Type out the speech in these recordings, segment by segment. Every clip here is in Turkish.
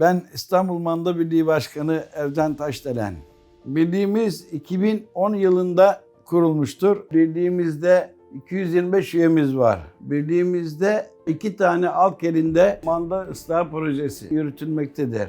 Ben İstanbul Manda Birliği Başkanı Ercan Taşdelen. Birliğimiz 2010 yılında kurulmuştur. Birliğimizde 225 üyemiz var. Birliğimizde iki tane alt elinde manda ıslah projesi yürütülmektedir.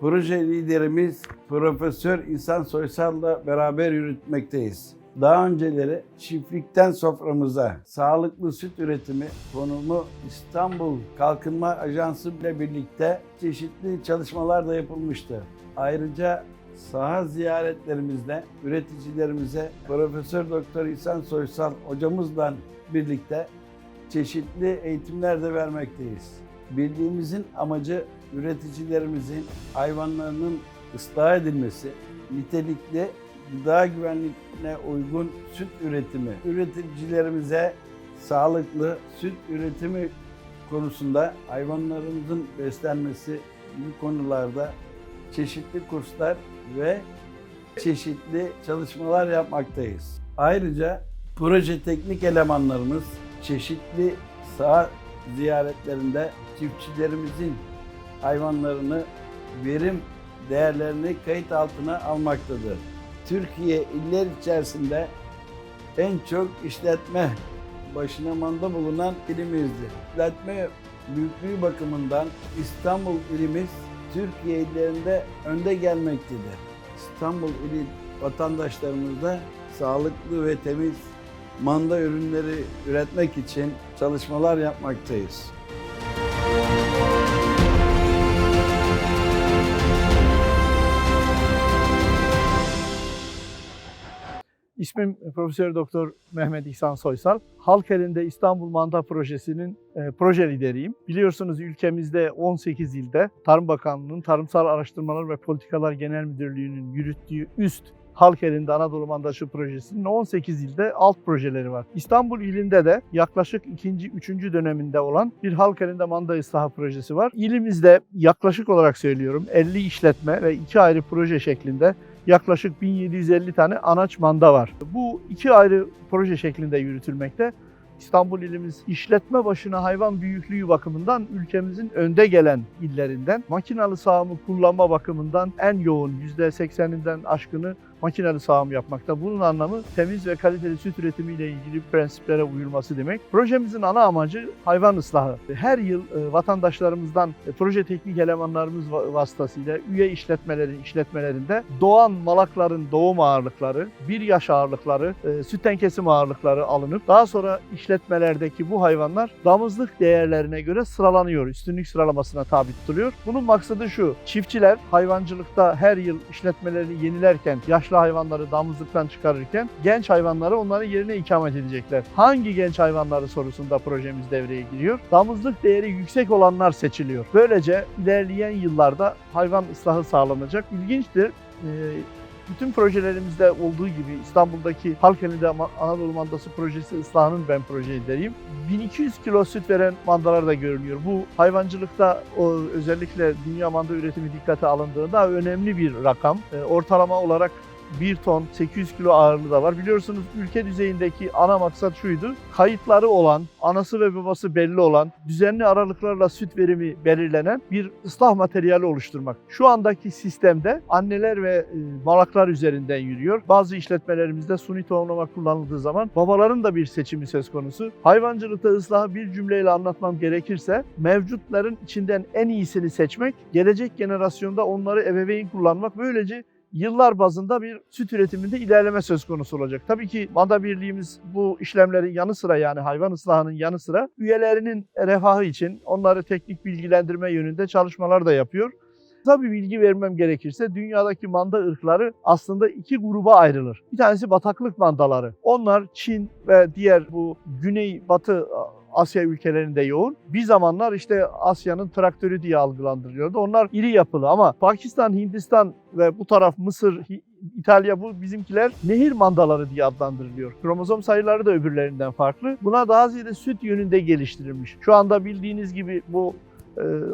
Proje liderimiz Profesör İhsan Soysal'la beraber yürütmekteyiz. Daha önceleri çiftlikten soframıza sağlıklı süt üretimi konumu İstanbul Kalkınma Ajansı ile birlikte çeşitli çalışmalar da yapılmıştı. Ayrıca saha ziyaretlerimizde üreticilerimize Profesör Doktor İhsan Soysal hocamızla birlikte çeşitli eğitimler de vermekteyiz. Bildiğimizin amacı üreticilerimizin hayvanlarının ıslah edilmesi, nitelikli gıda güvenliğine uygun süt üretimi, üreticilerimize sağlıklı süt üretimi konusunda hayvanlarımızın beslenmesi gibi konularda çeşitli kurslar ve çeşitli çalışmalar yapmaktayız. Ayrıca proje teknik elemanlarımız çeşitli saha ziyaretlerinde çiftçilerimizin hayvanlarını verim değerlerini kayıt altına almaktadır. Türkiye iller içerisinde en çok işletme başına manda bulunan ilimizdir. İşletme büyüklüğü bakımından İstanbul ilimiz Türkiye illerinde önde gelmektedir. İstanbul ili vatandaşlarımız da sağlıklı ve temiz manda ürünleri üretmek için çalışmalar yapmaktayız. İsmim Profesör Doktor Mehmet İhsan Soysal. Halk elinde İstanbul Manda Projesi'nin e, proje lideriyim. Biliyorsunuz ülkemizde 18 ilde Tarım Bakanlığı'nın Tarımsal Araştırmalar ve Politikalar Genel Müdürlüğü'nün yürüttüğü üst Halk elinde Anadolu Mandaşı Projesi'nin 18 ilde alt projeleri var. İstanbul ilinde de yaklaşık 2. 3. döneminde olan bir halk elinde manda ıslahı projesi var. İlimizde yaklaşık olarak söylüyorum 50 işletme ve iki ayrı proje şeklinde yaklaşık 1750 tane anaç manda var. Bu iki ayrı proje şeklinde yürütülmekte. İstanbul ilimiz işletme başına hayvan büyüklüğü bakımından ülkemizin önde gelen illerinden. Makinalı sağımı kullanma bakımından en yoğun %80'inden aşkını makinalı sağım yapmakta. Bunun anlamı temiz ve kaliteli süt üretimiyle ilgili prensiplere uyulması demek. Projemizin ana amacı hayvan ıslahı. Her yıl e, vatandaşlarımızdan e, proje teknik elemanlarımız va- vasıtasıyla üye işletmelerin işletmelerinde doğan malakların doğum ağırlıkları, bir yaş ağırlıkları, e, sütten kesim ağırlıkları alınıp daha sonra işletmelerdeki bu hayvanlar damızlık değerlerine göre sıralanıyor. Üstünlük sıralamasına tabi tutuluyor. Bunun maksadı şu. Çiftçiler hayvancılıkta her yıl işletmelerini yenilerken, yaşlı hayvanları damızlıktan çıkarırken genç hayvanları onların yerine ikamet edecekler. Hangi genç hayvanları sorusunda projemiz devreye giriyor. Damızlık değeri yüksek olanlar seçiliyor. Böylece ilerleyen yıllarda hayvan ıslahı sağlanacak. İlginçtir. Ee, bütün projelerimizde olduğu gibi İstanbul'daki Halk Elinde Ama- Anadolu Mandası projesi ıslahının ben proje lideriyim. 1200 kilo süt veren mandalar da görünüyor. Bu hayvancılıkta özellikle dünya manda üretimi dikkate alındığında önemli bir rakam. Ee, ortalama olarak 1 ton 800 kilo ağırlığı da var. Biliyorsunuz ülke düzeyindeki ana maksat şuydu. Kayıtları olan, anası ve babası belli olan, düzenli aralıklarla süt verimi belirlenen bir ıslah materyali oluşturmak. Şu andaki sistemde anneler ve e, malaklar üzerinden yürüyor. Bazı işletmelerimizde suni tohumlama kullanıldığı zaman babaların da bir seçimi söz konusu. Hayvancılıkta ıslahı bir cümleyle anlatmam gerekirse mevcutların içinden en iyisini seçmek, gelecek generasyonda onları ebeveyn kullanmak böylece yıllar bazında bir süt üretiminde ilerleme söz konusu olacak. Tabii ki Manda Birliğimiz bu işlemlerin yanı sıra yani hayvan ıslahının yanı sıra üyelerinin refahı için onları teknik bilgilendirme yönünde çalışmalar da yapıyor. Tabii bilgi vermem gerekirse dünyadaki manda ırkları aslında iki gruba ayrılır. Bir tanesi bataklık mandaları. Onlar Çin ve diğer bu güney batı Asya ülkelerinde yoğun. Bir zamanlar işte Asya'nın traktörü diye algılandırılıyordu. Onlar iri yapılı ama Pakistan, Hindistan ve bu taraf Mısır, İtalya bu bizimkiler nehir mandaları diye adlandırılıyor. Kromozom sayıları da öbürlerinden farklı. Buna daha ziyade süt yönünde geliştirilmiş. Şu anda bildiğiniz gibi bu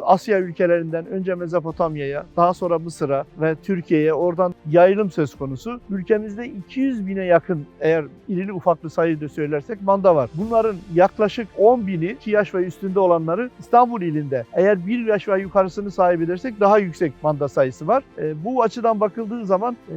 Asya ülkelerinden önce Mezopotamya'ya, daha sonra Mısır'a ve Türkiye'ye oradan yayılım söz konusu. Ülkemizde 200 bine yakın eğer irili ufaklı sayıda söylersek manda var. Bunların yaklaşık 10 bini 2 yaş ve üstünde olanları İstanbul ilinde. Eğer 1 yaş ve yukarısını sahip edersek daha yüksek manda sayısı var. E, bu açıdan bakıldığı zaman e,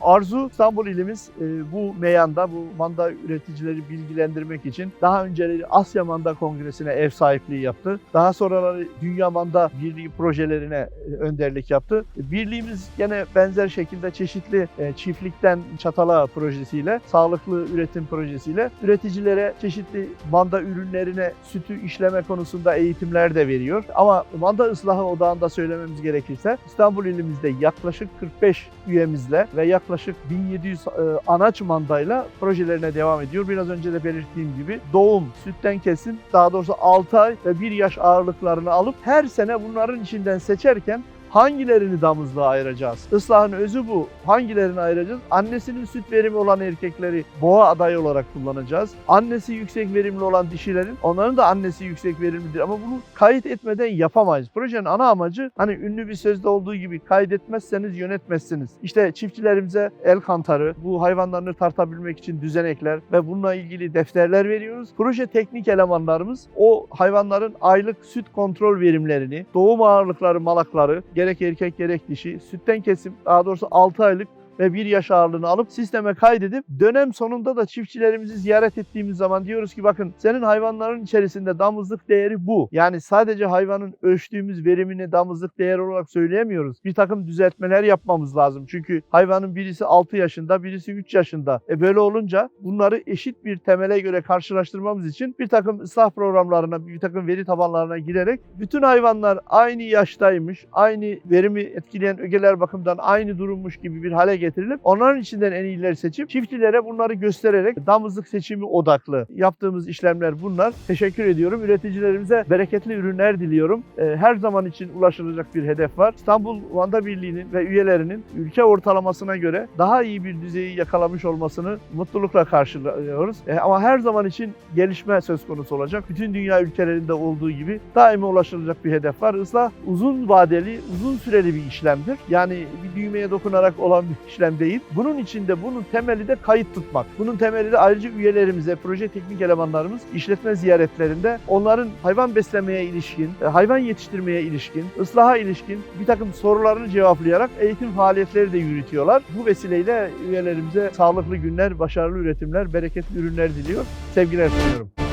arzu İstanbul ilimiz e, bu meyanda bu manda üreticileri bilgilendirmek için daha önceleri Asya Manda Kongresi'ne ev sahipliği yaptı. Daha sonraları Dünya Manda Birliği projelerine e, önderlik yaptı. Birliğimiz gene benzer şekilde çeşitli e, çiftlikten çatala projesiyle, sağlıklı üretim projesiyle üreticilere çeşitli manda ürünlerine sütü işleme konusunda eğitimler de veriyor. Ama manda ıslahı odağında söylememiz gerekirse İstanbul ilimizde yaklaşık 45 üyemizle ve yaklaşık 1700 e, anaç mandayla projelerine devam ediyor. Biraz önce de belirttiğim gibi doğum, sütten kesim, daha doğrusu 6 ay ve 1 yaş ağırlıklarını alıp her sene bunların içinden seçerken hangilerini damızlığa ayıracağız? Islahın özü bu. Hangilerini ayıracağız? Annesinin süt verimi olan erkekleri boğa adayı olarak kullanacağız. Annesi yüksek verimli olan dişilerin onların da annesi yüksek verimlidir ama bunu kayıt etmeden yapamayız. Projenin ana amacı hani ünlü bir sözde olduğu gibi kaydetmezseniz yönetmezsiniz. İşte çiftçilerimize el kantarı, bu hayvanlarını tartabilmek için düzenekler ve bununla ilgili defterler veriyoruz. Proje teknik elemanlarımız o hayvanların aylık süt kontrol verimlerini, doğum ağırlıkları, malakları, gerek erkek gerek dişi, sütten kesim, daha doğrusu 6 aylık ve 1 yaş ağırlığını alıp sisteme kaydedip dönem sonunda da çiftçilerimizi ziyaret ettiğimiz zaman diyoruz ki bakın senin hayvanların içerisinde damızlık değeri bu. Yani sadece hayvanın ölçtüğümüz verimini damızlık değer olarak söyleyemiyoruz. Bir takım düzeltmeler yapmamız lazım. Çünkü hayvanın birisi 6 yaşında, birisi 3 yaşında. E böyle olunca bunları eşit bir temele göre karşılaştırmamız için bir takım ıslah programlarına, bir takım veri tabanlarına girerek bütün hayvanlar aynı yaştaymış, aynı verimi etkileyen ögeler bakımından aynı durummuş gibi bir hale getirilip onların içinden en iyileri seçip çiftçilere bunları göstererek damızlık seçimi odaklı yaptığımız işlemler bunlar. Teşekkür ediyorum. Üreticilerimize bereketli ürünler diliyorum. Ee, Her zaman için ulaşılacak bir hedef var. İstanbul Vanda Birliği'nin ve üyelerinin ülke ortalamasına göre daha iyi bir düzeyi yakalamış olmasını mutlulukla karşılıyoruz. Ee, Ama her zaman için gelişme söz konusu olacak. Bütün dünya ülkelerinde olduğu gibi daima ulaşılacak bir hedef var. Islah uzun vadeli, uzun süreli bir işlemdir. Yani bir düğmeye dokunarak olan bir işlem değil. Bunun içinde bunun temeli de kayıt tutmak. Bunun temeli de ayrıca üyelerimize, proje teknik elemanlarımız işletme ziyaretlerinde onların hayvan beslemeye ilişkin, e, hayvan yetiştirmeye ilişkin, ıslaha ilişkin bir takım sorularını cevaplayarak eğitim faaliyetleri de yürütüyorlar. Bu vesileyle üyelerimize sağlıklı günler, başarılı üretimler, bereketli ürünler diliyor. Sevgiler sunuyorum.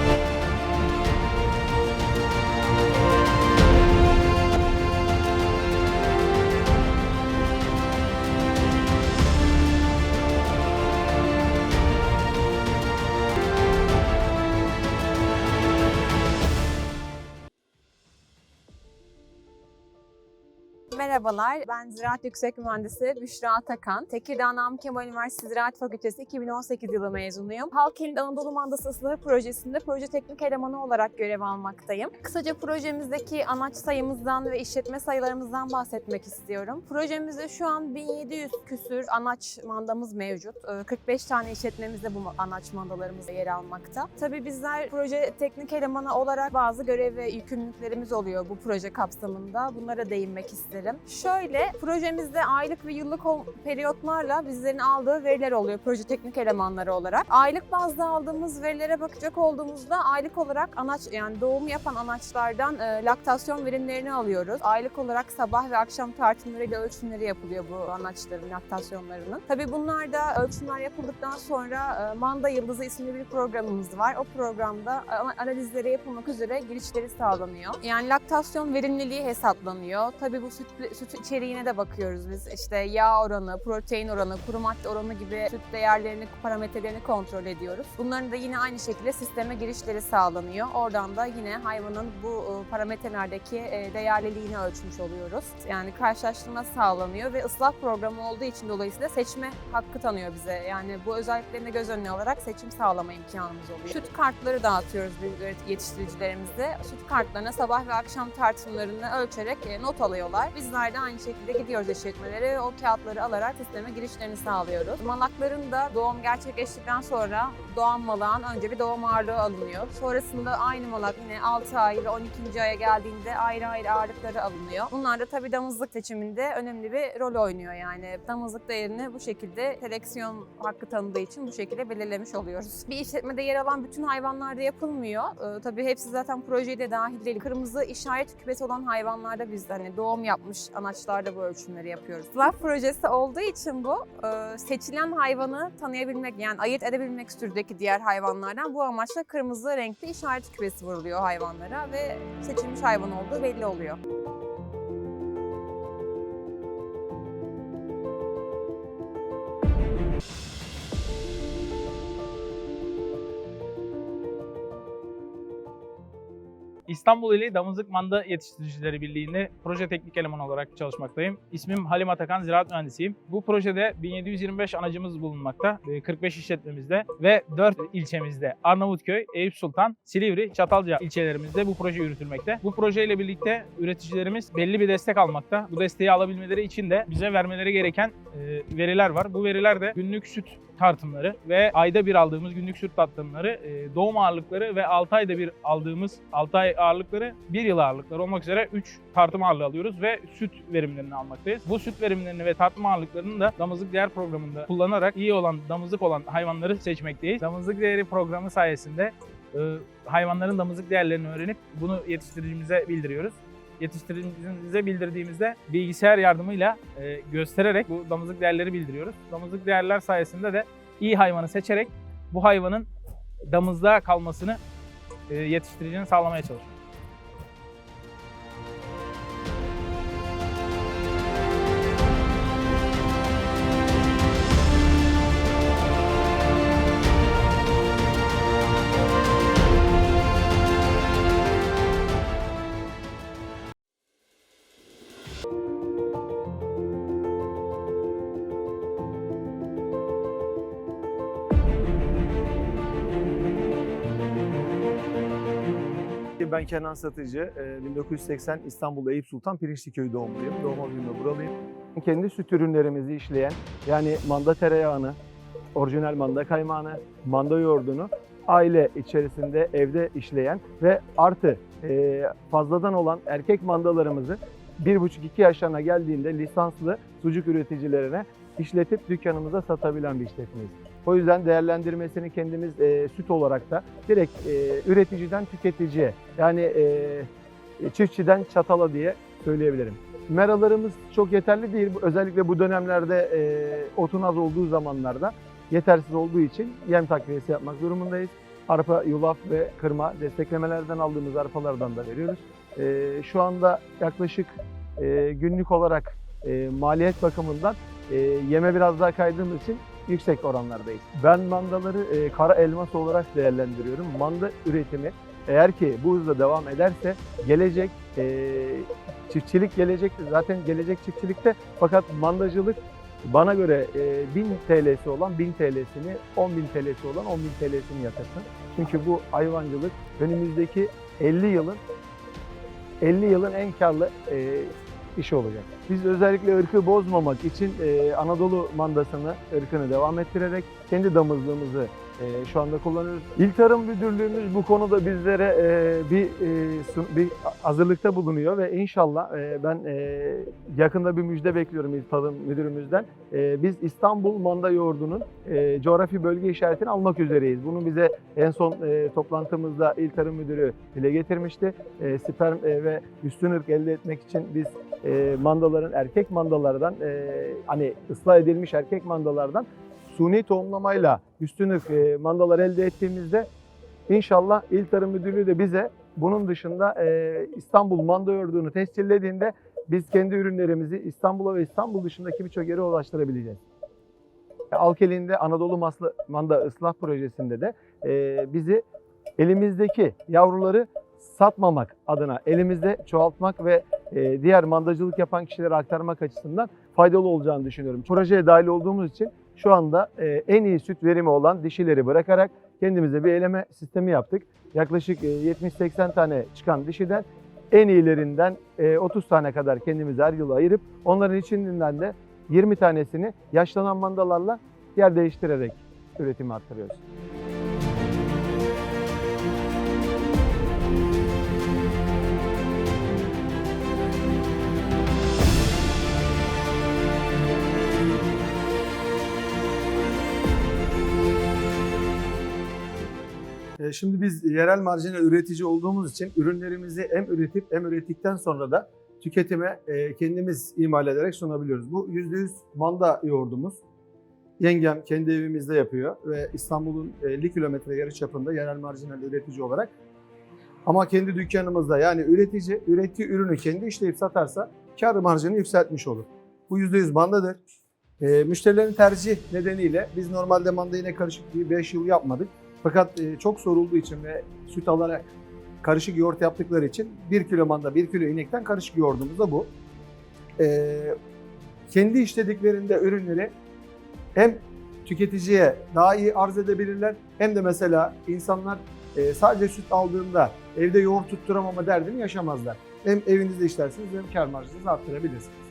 Merhabalar, ben Ziraat Yüksek Mühendisi Büşra Atakan. Tekirdağ Namık Kemal Üniversitesi Ziraat Fakültesi 2018 yılı mezunuyum. Halk Anadolu Mandası Islahı Projesi'nde proje teknik elemanı olarak görev almaktayım. Kısaca projemizdeki anaç sayımızdan ve işletme sayılarımızdan bahsetmek istiyorum. Projemizde şu an 1700 küsür anaç mandamız mevcut. Ee, 45 tane işletmemizde bu anaç mandalarımız yer almakta. Tabii bizler proje teknik elemanı olarak bazı görev ve yükümlülüklerimiz oluyor bu proje kapsamında. Bunlara değinmek isterim. Şöyle, projemizde aylık ve yıllık periyotlarla bizlerin aldığı veriler oluyor proje teknik elemanları olarak. Aylık bazda aldığımız verilere bakacak olduğumuzda aylık olarak anaç yani doğum yapan anaçlardan e, laktasyon verimlerini alıyoruz. Aylık olarak sabah ve akşam tartımlarıyla ölçümleri yapılıyor bu anaçların laktasyonlarının. Tabii bunlar da ölçümler yapıldıktan sonra e, Manda Yıldızı isimli bir programımız var. O programda ana- analizleri yapılmak üzere girişleri sağlanıyor. Yani laktasyon verimliliği hesaplanıyor. Tabii bu süt, süt içeriğine de bakıyoruz biz. İşte yağ oranı, protein oranı, kuru madde oranı gibi süt değerlerini, parametrelerini kontrol ediyoruz. Bunların da yine aynı şekilde sisteme girişleri sağlanıyor. Oradan da yine hayvanın bu e, parametrelerdeki e, değerliliğini ölçmüş oluyoruz. Yani karşılaştırma sağlanıyor ve ıslah programı olduğu için dolayısıyla seçme hakkı tanıyor bize. Yani bu özelliklerini göz önüne alarak seçim sağlama imkanımız oluyor. Süt kartları dağıtıyoruz yetiştiricilerimize. Süt kartlarına sabah ve akşam tartımlarını ölçerek e, not alıyorlar. Biz bizler de aynı şekilde gidiyoruz işletmelere ve o kağıtları alarak sisteme girişlerini sağlıyoruz. Malakların da doğum gerçekleştikten sonra doğan malağın önce bir doğum ağırlığı alınıyor. Sonrasında aynı malak yine 6 ay ve 12. aya geldiğinde ayrı ayrı ağırlıkları alınıyor. Bunlar da tabii damızlık seçiminde önemli bir rol oynuyor yani. Damızlık değerini bu şekilde seleksiyon hakkı tanıdığı için bu şekilde belirlemiş oluyoruz. Bir işletmede yer alan bütün hayvanlarda yapılmıyor. Ee, tabii hepsi zaten projeye de dahil değil. Kırmızı işaret küpesi olan hayvanlarda biz hani doğum yapmış anaçlarda bu ölçümleri yapıyoruz. Slaf projesi olduğu için bu e, seçilen hayvanı tanıyabilmek yani ayırt edebilmek sürüdeki diğer hayvanlardan bu amaçla kırmızı renkli işaret küpesi vuruluyor hayvanlara ve seçilmiş hayvan olduğu belli oluyor. İstanbul ili Damızlık Manda Yetiştiricileri Birliği'nde proje teknik eleman olarak çalışmaktayım. İsmim Halim Atakan, ziraat mühendisiyim. Bu projede 1725 anacımız bulunmakta. e, 45 işletmemizde ve 4 ilçemizde Arnavutköy, Eyüp Sultan, Silivri, Çatalca ilçelerimizde bu proje yürütülmekte. Bu projeyle birlikte üreticilerimiz belli bir destek almakta. Bu desteği alabilmeleri için de bize vermeleri gereken e, veriler var. Bu veriler de günlük süt tartımları ve ayda bir aldığımız günlük süt tartımları, e, doğum ağırlıkları ve 6 ayda bir aldığımız 6 ay ağırlıkları 1 yıl ağırlıkları olmak üzere 3 tartım ağırlığı alıyoruz ve süt verimlerini almaktayız. Bu süt verimlerini ve tartım ağırlıklarını da damızlık değer programında kullanarak iyi olan damızlık olan hayvanları seçmekteyiz. Damızlık değeri programı sayesinde e, hayvanların damızlık değerlerini öğrenip bunu yetiştiricimize bildiriyoruz yetiştiricimize bildirdiğimizde bilgisayar yardımıyla e, göstererek bu damızlık değerleri bildiriyoruz. Damızlık değerler sayesinde de iyi hayvanı seçerek bu hayvanın damızlığa kalmasını e, yetiştiricinin sağlamaya çalışıyoruz. Ben Kenan Satıcı, e, 1980 İstanbul Eyüp Sultan Pirinçliköy doğumluyum. Doğma büyüme buralıyım. Kendi süt ürünlerimizi işleyen, yani manda tereyağını, orijinal manda kaymağını, manda yoğurdunu aile içerisinde evde işleyen ve artı e, fazladan olan erkek mandalarımızı 1,5-2 yaşlarına geldiğinde lisanslı sucuk üreticilerine işletip dükkanımıza satabilen bir işletmeyiz. O yüzden değerlendirmesini kendimiz e, süt olarak da direkt e, üreticiden tüketiciye yani e, çiftçiden çatala diye söyleyebilirim. Meralarımız çok yeterli değil. Özellikle bu dönemlerde e, otun az olduğu zamanlarda yetersiz olduğu için yem takviyesi yapmak durumundayız. Arpa, yulaf ve kırma desteklemelerden aldığımız arpalardan da veriyoruz. E, şu anda yaklaşık e, günlük olarak e, maliyet bakımından e, yeme biraz daha kaydığımız için yüksek oranlardayız. Ben mandaları e, kara elmas olarak değerlendiriyorum. Manda üretimi eğer ki bu hızla devam ederse gelecek e, çiftçilik gelecek zaten gelecek çiftçilikte fakat mandacılık bana göre e, 1000 TL'si olan 1000 TL'sini 10.000 TL'si olan 10.000 TL'sini yatırsın. Çünkü bu hayvancılık önümüzdeki 50 yılın 50 yılın en karlı e, işi olacak. Biz özellikle ırkı bozmamak için Anadolu mandasını, ırkını devam ettirerek kendi damızlığımızı e, şu anda kullanıyoruz. İl Tarım Müdürlüğümüz bu konuda bizlere e, bir e, sun- bir hazırlıkta bulunuyor ve inşallah e, ben e, yakında bir müjde bekliyorum İl Tarım Müdürümüzden. E, biz İstanbul manda yoğurdunun e, coğrafi bölge işaretini almak üzereyiz. Bunu bize en son e, toplantımızda İl Tarım Müdürü dile getirmişti. E, sperm e, ve üstün ırk elde etmek için biz e, mandaların erkek mandalardan e, hani ıslah edilmiş erkek mandalardan suni tohumlamayla üstün ırk e, mandalar elde ettiğimizde inşallah İl Tarım Müdürlüğü de bize bunun dışında e, İstanbul manda yoğurdunu tescillediğinde biz kendi ürünlerimizi İstanbul'a ve İstanbul dışındaki birçok yere ulaştırabileceğiz. Alkeli'nde Anadolu Maslı Manda Islah Projesi'nde de e, bizi elimizdeki yavruları satmamak adına elimizde çoğaltmak ve diğer mandacılık yapan kişilere aktarmak açısından faydalı olacağını düşünüyorum. Projeye dahil olduğumuz için şu anda e, en iyi süt verimi olan dişileri bırakarak kendimize bir eleme sistemi yaptık. Yaklaşık e, 70-80 tane çıkan dişiden en iyilerinden e, 30 tane kadar kendimize her yıl ayırıp onların içinden de 20 tanesini yaşlanan mandalarla yer değiştirerek üretimi arttırıyoruz. Şimdi biz yerel marjinal üretici olduğumuz için ürünlerimizi hem üretip hem ürettikten sonra da tüketime e, kendimiz imal ederek sunabiliyoruz. Bu %100 manda yoğurdumuz. Yengem kendi evimizde yapıyor ve İstanbul'un 50 kilometre yarı çapında yerel marjinal üretici olarak ama kendi dükkanımızda yani üretici ürettiği ürünü kendi işleyip satarsa kar marjını yükseltmiş olur. Bu %100 mandadır. E, müşterilerin tercih nedeniyle biz normalde manda yine karışık bir 5 yıl yapmadık. Fakat e, çok sorulduğu için ve süt alarak karışık yoğurt yaptıkları için 1 kilo manda 1 kilo inekten karışık yoğurdumuz da bu. E, kendi işlediklerinde ürünleri hem tüketiciye daha iyi arz edebilirler hem de mesela insanlar e, sadece süt aldığında evde yoğurt tutturamama derdini yaşamazlar. Hem evinizde işlersiniz hem kar marjınızı arttırabilirsiniz.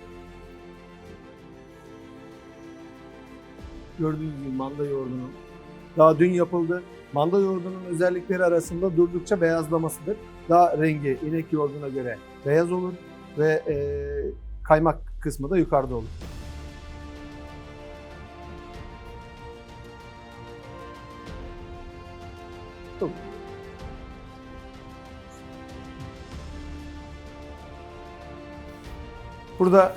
Gördüğünüz gibi manda yoğurdunun daha dün yapıldı. Manda yoğurdunun özellikleri arasında durdukça beyazlamasıdır. Daha rengi inek yoğurduna göre beyaz olur ve e, kaymak kısmı da yukarıda olur. Burada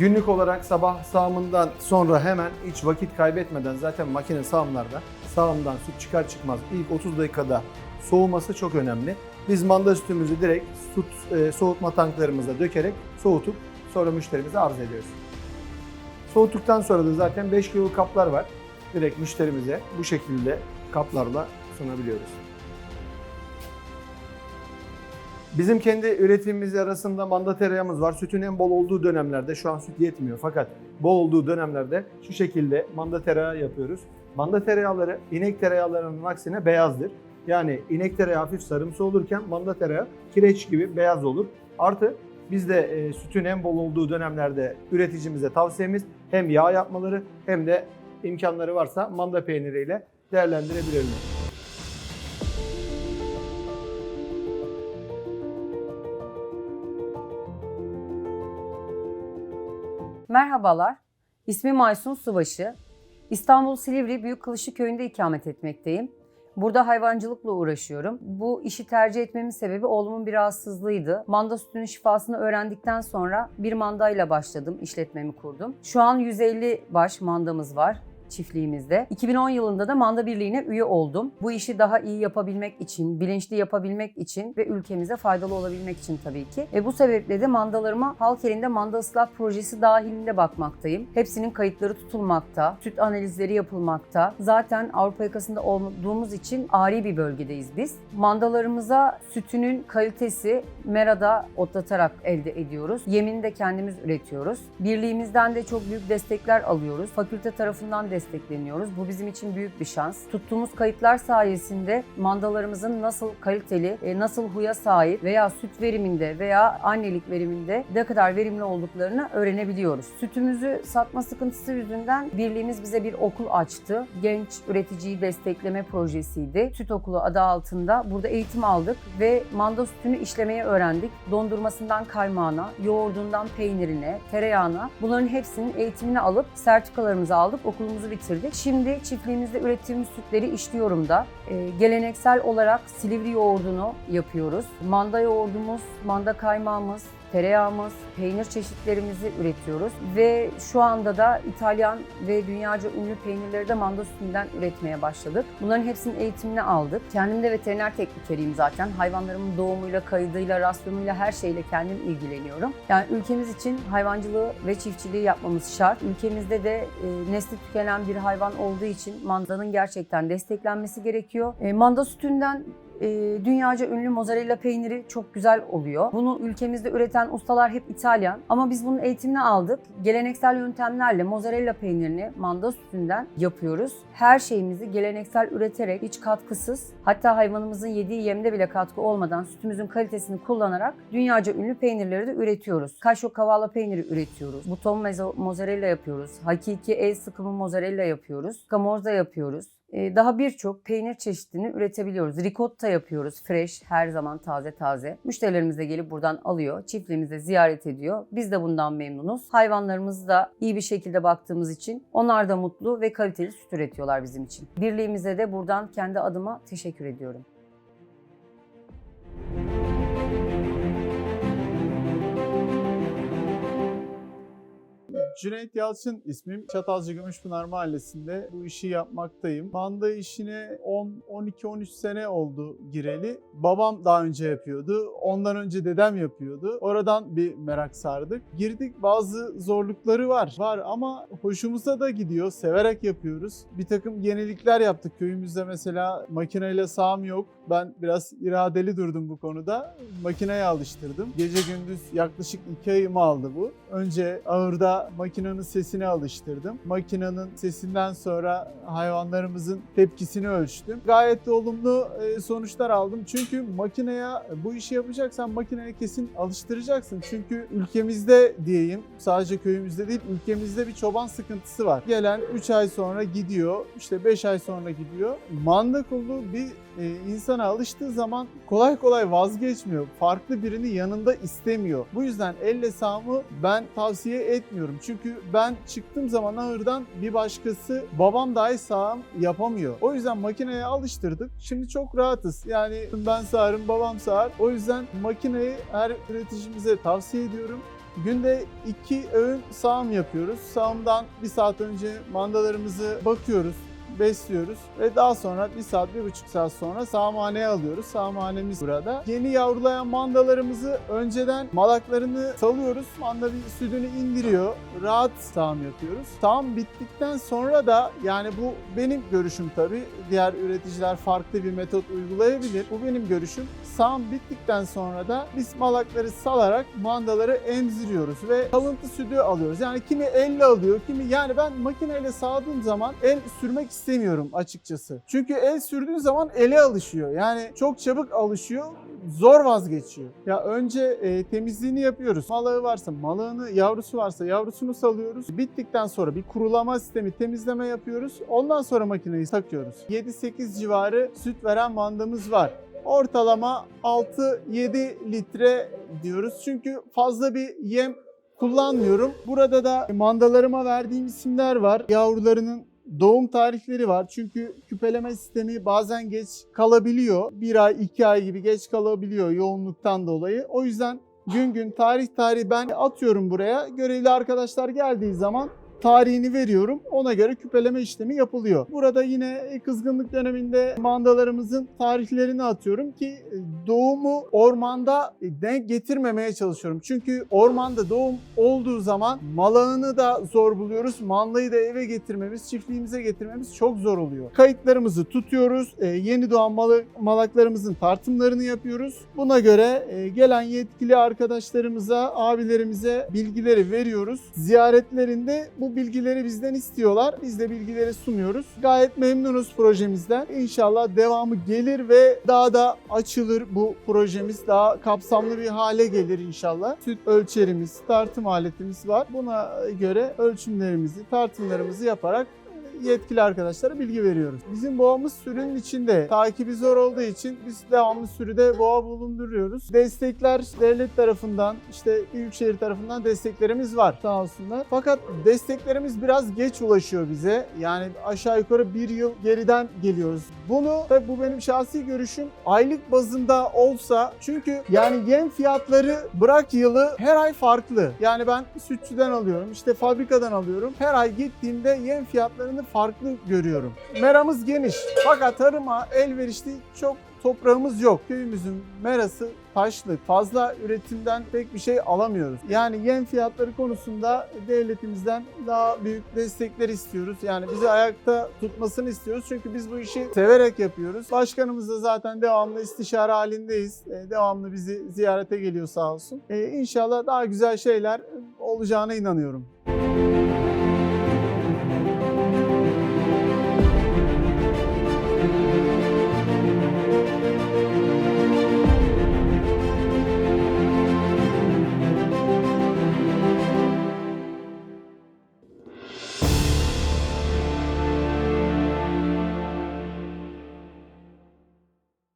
Günlük olarak sabah sağımından sonra hemen hiç vakit kaybetmeden zaten makine sağımlarda sağımdan süt çıkar çıkmaz ilk 30 dakikada soğuması çok önemli. Biz manda sütümüzü direkt süt e, soğutma tanklarımıza dökerek soğutup sonra müşterimize arz ediyoruz. Soğuttuktan sonra da zaten 5 kilo kaplar var. Direkt müşterimize bu şekilde kaplarla sunabiliyoruz. Bizim kendi üretimimiz arasında manda tereyağımız var. Sütün en bol olduğu dönemlerde, şu an süt yetmiyor fakat bol olduğu dönemlerde şu şekilde manda tereyağı yapıyoruz. Manda tereyağları inek tereyağlarının aksine beyazdır. Yani inek tereyağı hafif sarımsı olurken manda tereyağı kireç gibi beyaz olur. Artı biz de e, sütün en bol olduğu dönemlerde üreticimize tavsiyemiz hem yağ yapmaları hem de imkanları varsa manda peyniriyle değerlendirebilirler. Merhabalar, ismim Aysun Subaşı. İstanbul Silivri Büyük Kılıçlı Köyü'nde ikamet etmekteyim. Burada hayvancılıkla uğraşıyorum. Bu işi tercih etmemin sebebi oğlumun bir rahatsızlığıydı. Manda sütünün şifasını öğrendikten sonra bir mandayla başladım, işletmemi kurdum. Şu an 150 baş mandamız var çiftliğimizde. 2010 yılında da Manda Birliği'ne üye oldum. Bu işi daha iyi yapabilmek için, bilinçli yapabilmek için ve ülkemize faydalı olabilmek için tabii ki. Ve bu sebeple de mandalarıma halk elinde manda ıslah projesi dahilinde bakmaktayım. Hepsinin kayıtları tutulmakta, süt analizleri yapılmakta. Zaten Avrupa yakasında olduğumuz için ari bir bölgedeyiz biz. Mandalarımıza sütünün kalitesi merada otlatarak elde ediyoruz. Yemini de kendimiz üretiyoruz. Birliğimizden de çok büyük destekler alıyoruz. Fakülte tarafından destekleniyoruz. Bu bizim için büyük bir şans. Tuttuğumuz kayıtlar sayesinde mandalarımızın nasıl kaliteli, e, nasıl huya sahip veya süt veriminde veya annelik veriminde ne kadar verimli olduklarını öğrenebiliyoruz. Sütümüzü satma sıkıntısı yüzünden birliğimiz bize bir okul açtı. Genç üreticiyi destekleme projesiydi. Süt okulu adı altında burada eğitim aldık ve manda sütünü işlemeyi öğrendik. Dondurmasından kaymağına, yoğurdundan peynirine, tereyağına bunların hepsinin eğitimini alıp sertifikalarımızı aldık, okulumuzu bitirdik. Şimdi çiftliğimizde ürettiğimiz sütleri işliyorum da. Ee, geleneksel olarak Silivri yoğurdunu yapıyoruz. Manda yoğurdumuz, manda kaymağımız, tereyağımız, peynir çeşitlerimizi üretiyoruz ve şu anda da İtalyan ve dünyaca ünlü peynirleri de manda sütünden üretmeye başladık. Bunların hepsinin eğitimini aldık. Kendim de veteriner teknikeriyim zaten. Hayvanlarımın doğumuyla, kaydıyla, rasyonuyla her şeyle kendim ilgileniyorum. Yani ülkemiz için hayvancılığı ve çiftçiliği yapmamız şart. Ülkemizde de e, nesli tükenen bir hayvan olduğu için mandanın gerçekten desteklenmesi gerekiyor. E, manda sütünden e, dünyaca ünlü mozzarella peyniri çok güzel oluyor. Bunu ülkemizde üreten ustalar hep İtalyan ama biz bunun eğitimini aldık. Geleneksel yöntemlerle mozzarella peynirini manda sütünden yapıyoruz. Her şeyimizi geleneksel üreterek hiç katkısız hatta hayvanımızın yediği yemde bile katkı olmadan sütümüzün kalitesini kullanarak dünyaca ünlü peynirleri de üretiyoruz. Kaşo kavala peyniri üretiyoruz. Buton mozzarella yapıyoruz. Hakiki el sıkımı mozzarella yapıyoruz. Camorza yapıyoruz. Ee, Daha birçok peynir çeşidini üretebiliyoruz. Ricotta yapıyoruz. Fresh, her zaman taze taze. Müşterilerimiz de gelip buradan alıyor. Çiftliğimizde ziyaret ediyor. Biz de bundan memnunuz. Hayvanlarımızı da iyi bir şekilde baktığımız için onlar da mutlu ve kaliteli süt üretiyorlar bizim için. Birliğimize de buradan kendi adıma teşekkür ediyorum. Cüneyt Yalçın ismim. Çatalca Gümüşpınar Mahallesi'nde bu işi yapmaktayım. Manda işine 10, 12, 13 sene oldu gireli. Babam daha önce yapıyordu. Ondan önce dedem yapıyordu. Oradan bir merak sardık. Girdik bazı zorlukları var. Var ama hoşumuza da gidiyor. Severek yapıyoruz. Bir takım yenilikler yaptık. Köyümüzde mesela makineyle sağım yok. Ben biraz iradeli durdum bu konuda. Makineye alıştırdım. Gece gündüz yaklaşık 2 ayımı aldı bu. Önce ağırda makinenin sesini alıştırdım. Makinenin sesinden sonra hayvanlarımızın tepkisini ölçtüm. Gayet de olumlu e, sonuçlar aldım. Çünkü makineye bu işi yapacaksan makineye kesin alıştıracaksın. Çünkü ülkemizde diyeyim sadece köyümüzde değil ülkemizde bir çoban sıkıntısı var. Gelen 3 ay sonra gidiyor işte 5 ay sonra gidiyor. Manda kulu bir e, insana alıştığı zaman kolay kolay vazgeçmiyor. Farklı birini yanında istemiyor. Bu yüzden elle sağımı ben tavsiye etmiyorum. Çünkü ben çıktığım zaman ahırdan bir başkası babam dahi sağım yapamıyor. O yüzden makineye alıştırdık. Şimdi çok rahatız. Yani ben sağarım, babam sağar. O yüzden makineyi her üreticimize tavsiye ediyorum. Günde iki öğün sağım yapıyoruz. Sağımdan bir saat önce mandalarımızı bakıyoruz besliyoruz ve daha sonra bir saat, bir buçuk saat sonra sağımhaneye alıyoruz. Sağımhanemiz burada. Yeni yavrulayan mandalarımızı önceden malaklarını salıyoruz. Manda bir sütünü indiriyor. Rahat sağım yapıyoruz. Sağım bittikten sonra da yani bu benim görüşüm tabii. Diğer üreticiler farklı bir metot uygulayabilir. Bu benim görüşüm. Sağım bittikten sonra da biz malakları salarak mandaları emziriyoruz ve kalıntı sütü alıyoruz. Yani kimi elle alıyor, kimi yani ben makineyle sağdığım zaman el sürmek istemiyorum açıkçası. Çünkü el sürdüğün zaman ele alışıyor. Yani çok çabuk alışıyor zor vazgeçiyor. Ya önce e, temizliğini yapıyoruz. Malağı varsa malığını, yavrusu varsa yavrusunu salıyoruz. Bittikten sonra bir kurulama sistemi temizleme yapıyoruz. Ondan sonra makineyi takıyoruz. 7-8 civarı süt veren mandamız var. Ortalama 6-7 litre diyoruz. Çünkü fazla bir yem kullanmıyorum. Burada da mandalarıma verdiğim isimler var. Yavrularının doğum tarihleri var. Çünkü küpeleme sistemi bazen geç kalabiliyor. Bir ay, iki ay gibi geç kalabiliyor yoğunluktan dolayı. O yüzden gün gün, tarih tarih ben atıyorum buraya. Görevli arkadaşlar geldiği zaman tarihini veriyorum. Ona göre küpeleme işlemi yapılıyor. Burada yine kızgınlık döneminde mandalarımızın tarihlerini atıyorum ki doğumu ormanda denk getirmemeye çalışıyorum. Çünkü ormanda doğum olduğu zaman malağını da zor buluyoruz. Mandayı da eve getirmemiz, çiftliğimize getirmemiz çok zor oluyor. Kayıtlarımızı tutuyoruz. Yeni doğan malaklarımızın tartımlarını yapıyoruz. Buna göre e, gelen yetkili arkadaşlarımıza, abilerimize bilgileri veriyoruz. Ziyaretlerinde bu bilgileri bizden istiyorlar. Biz de bilgileri sunuyoruz. Gayet memnunuz projemizden. İnşallah devamı gelir ve daha da açılır bu projemiz. Daha kapsamlı bir hale gelir inşallah. Süt ölçerimiz, tartım aletimiz var. Buna göre ölçümlerimizi, tartımlarımızı yaparak yetkili arkadaşlara bilgi veriyoruz. Bizim boğamız sürünün içinde. Takibi zor olduğu için biz devamlı sürüde boğa bulunduruyoruz. Destekler devlet tarafından, işte Büyükşehir tarafından desteklerimiz var sağ olsunlar. Fakat desteklerimiz biraz geç ulaşıyor bize. Yani aşağı yukarı bir yıl geriden geliyoruz. Bunu tabii bu benim şahsi görüşüm aylık bazında olsa çünkü yani yem fiyatları bırak yılı her ay farklı. Yani ben sütçüden alıyorum, işte fabrikadan alıyorum. Her ay gittiğimde yem fiyatlarını farklı görüyorum. Meramız geniş fakat tarıma elverişli çok toprağımız yok. Köyümüzün merası taşlık. Fazla üretimden pek bir şey alamıyoruz. Yani yem fiyatları konusunda devletimizden daha büyük destekler istiyoruz. Yani bizi ayakta tutmasını istiyoruz. Çünkü biz bu işi severek yapıyoruz. Başkanımızla zaten devamlı istişare halindeyiz. E, Devamlı bizi ziyarete geliyor sağ olsun. E, İnşallah daha güzel şeyler olacağına inanıyorum.